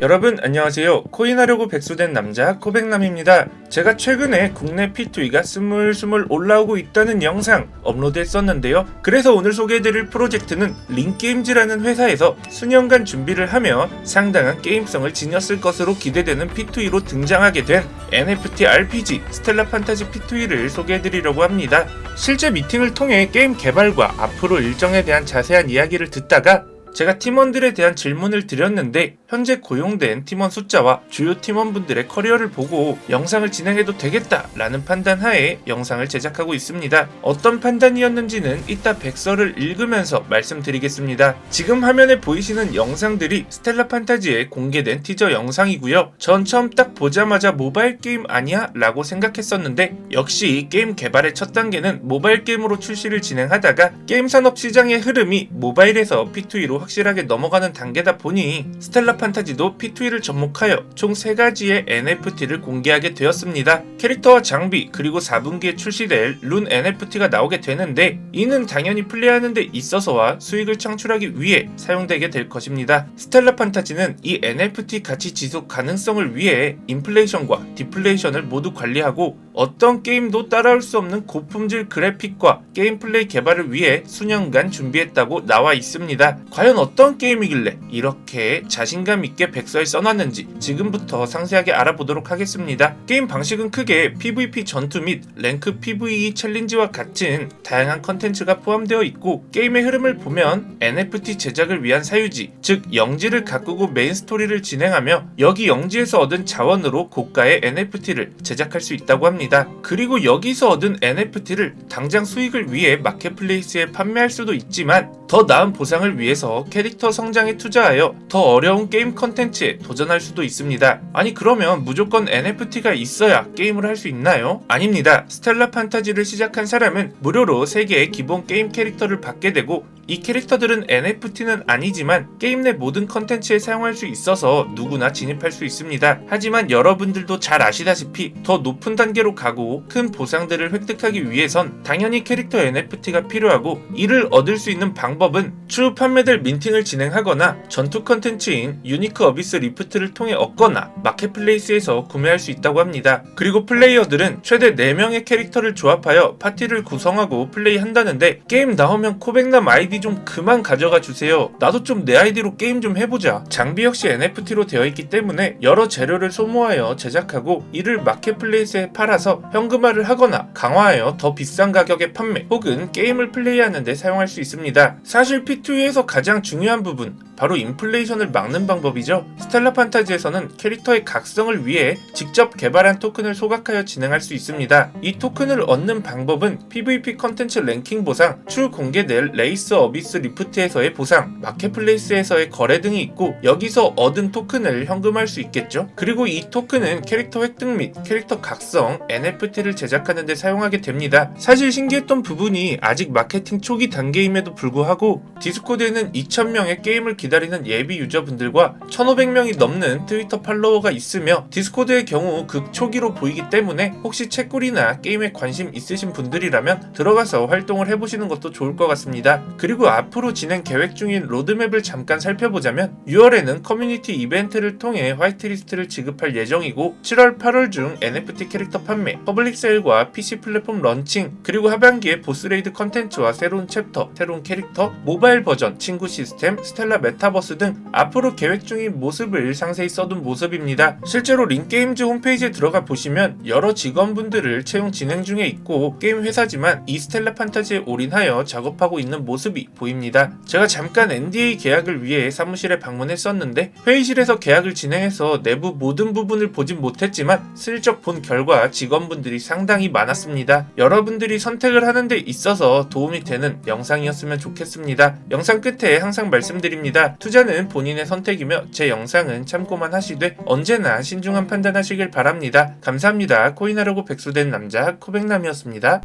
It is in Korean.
여러분 안녕하세요. 코인하려고 백수된 남자 코백남입니다. 제가 최근에 국내 P2E가 스물스물 올라오고 있다는 영상 업로드했었는데요. 그래서 오늘 소개해드릴 프로젝트는 링게임즈라는 회사에서 수년간 준비를 하며 상당한 게임성을 지녔을 것으로 기대되는 P2E로 등장하게 된 NFT RPG 스텔라 판타지 P2E를 소개해드리려고 합니다. 실제 미팅을 통해 게임 개발과 앞으로 일정에 대한 자세한 이야기를 듣다가 제가 팀원들에 대한 질문을 드렸는데 현재 고용된 팀원 숫자와 주요 팀원분들의 커리어를 보고 영상을 진행해도 되겠다라는 판단 하에 영상을 제작하고 있습니다. 어떤 판단이었는지는 이따 백서를 읽으면서 말씀드리겠습니다. 지금 화면에 보이시는 영상들이 스텔라 판타지에 공개된 티저 영상이고요. 전 처음 딱 보자마자 모바일 게임 아니야? 라고 생각했었는데 역시 게임 개발의 첫 단계는 모바일 게임으로 출시를 진행하다가 게임 산업 시장의 흐름이 모바일에서 P2E로 확실하게 넘어가는 단계다 보니 스텔라 판타지도 P2E를 접목하여 총 3가지의 NFT를 공개하게 되었습니다. 캐릭터와 장비 그리고 4분기에 출시될 룬 NFT가 나오게 되는데 이는 당연히 플레이하는 데 있어서와 수익을 창출하기 위해 사용되게 될 것입니다. 스텔라 판타지는 이 NFT 가치 지속 가능성을 위해 인플레이션과 디플레이션을 모두 관리하고 어떤 게임도 따라올 수 없는 고품질 그래픽과 게임 플레이 개발을 위해 수년간 준비했다고 나와 있습니다. 과연 어떤 게임이길래 이렇게 자신감 있게 백서에 써놨는지 지금부터 상세하게 알아보도록 하겠습니다. 게임 방식은 크게 PVP 전투 및 랭크 PVE 챌린지와 같은 다양한 컨텐츠가 포함되어 있고 게임의 흐름을 보면 NFT 제작을 위한 사유지, 즉 영지를 가꾸고 메인 스토리를 진행하며 여기 영지에서 얻은 자원으로 고가의 NFT를 제작할 수 있다고 합니다. 그리고 여기서 얻은 NFT를 당장 수익을 위해 마켓플레이스에 판매할 수도 있지만 더 나은 보상을 위해서 캐릭터 성장에 투자하여 더 어려운 게임 컨텐츠에 도전할 수도 있습니다. 아니 그러면 무조건 NFT가 있어야 게임을 할 수 있나요? 아닙니다. 스텔라 판타지를 시작한 사람은 무료로 3개의 기본 게임 캐릭터를 받게 되고 이 캐릭터들은 NFT는 아니지만 게임 내 모든 컨텐츠에 사용할 수 있어서 누구나 진입할 수 있습니다. 하지만 여러분들도 잘 아시다시피 더 높은 단계로 가고 큰 보상들을 획득하기 위해선 당연히 캐릭터 NFT가 필요하고 이를 얻을 수 있는 방법은 추후 판매될 민팅을 진행하거나 전투 컨텐츠인 유니크 어비스 리프트를 통해 얻거나 마켓플레이스에서 구매할 수 있다고 합니다. 그리고 플레이어들은 최대 4명의 캐릭터를 조합하여 파티를 구성하고 플레이한다는데 게임 나오면 코백남 아이디 좀 그만 가져가 주세요. 나도 좀 내 아이디로 게임 좀 해보자. 장비 역시 NFT로 되어 있기 때문에 여러 재료를 소모하여 제작하고 이를 마켓플레이스에 팔아서 현금화를 하거나 강화하여 더 비싼 가격에 판매 혹은 게임을 플레이하는데 사용할 수 있습니다. 사실 P2E에서 가장 중요한 부분 바로 인플레이션을 막는 방법이죠. 스텔라 판타지에서는 캐릭터의 각성을 위해 직접 개발한 토큰을 소각하여 진행할 수 있습니다. 이 토큰을 얻는 방법은 PVP 컨텐츠 랭킹 보상, 추 공개될 레이스 어비스 리프트에서의 보상, 마켓플레이스에서의 거래 등이 있고 여기서 얻은 토큰을 현금할 수 있겠죠. 그리고 이 토큰은 캐릭터 획득 및 캐릭터 각성, NFT를 제작하는 데 사용하게 됩니다. 사실 신기했던 부분이 아직 마케팅 초기 단계임에도 불구하고 디스코드에는 2,000명의 게임을 기다리는 예비 유저분들과 1,500명이 넘는 트위터 팔로워가 있으며 디스코드의 경우 극 초기로 보이기 때문에 혹시 책꿀이나 게임에 관심 있으신 분들이라면 들어가서 활동을 해보시는 것도 좋을 것 같습니다. 그리고 앞으로 진행 계획 중인 로드맵을 잠깐 살펴보자면 6월에는 커뮤니티 이벤트를 통해 화이트리스트를 지급할 예정이고 7월 8월 중 NFT 캐릭터 판매, 퍼블릭 세일과 PC 플랫폼 런칭, 그리고 하반기에 보스레이드 컨텐츠와 새로운 챕터, 새로운 캐릭터, 모바일 버전, 친구 시스템, 스텔라 메타버스 등 앞으로 계획 중인 모습을 상세히 써둔 모습입니다. 실제로 링게임즈 홈페이지에 들어가 보시면 여러 직원분들을 채용 진행 중에 있고 게임 회사지만 이 스텔라 판타지에 올인하여 작업하고 있는 모습이 보입니다. 제가 잠깐 NDA 계약을 위해 사무실에 방문했었는데 회의실에서 계약을 진행해서 내부 모든 부분을 보진 못했지만 슬쩍 본 결과 직원분들이 상당히 많았습니다. 여러분들이 선택을 하는 데 있어서 도움이 되는 영상이었으면 좋겠습니다. 영상 끝에 항상 말씀드립니다. 투자는 본인의 선택이며 제 영상은 참고만 하시되 언제나 신중한 판단하시길 바랍니다. 감사합니다. 코인하려고 백수된 남자 코백남이었습니다.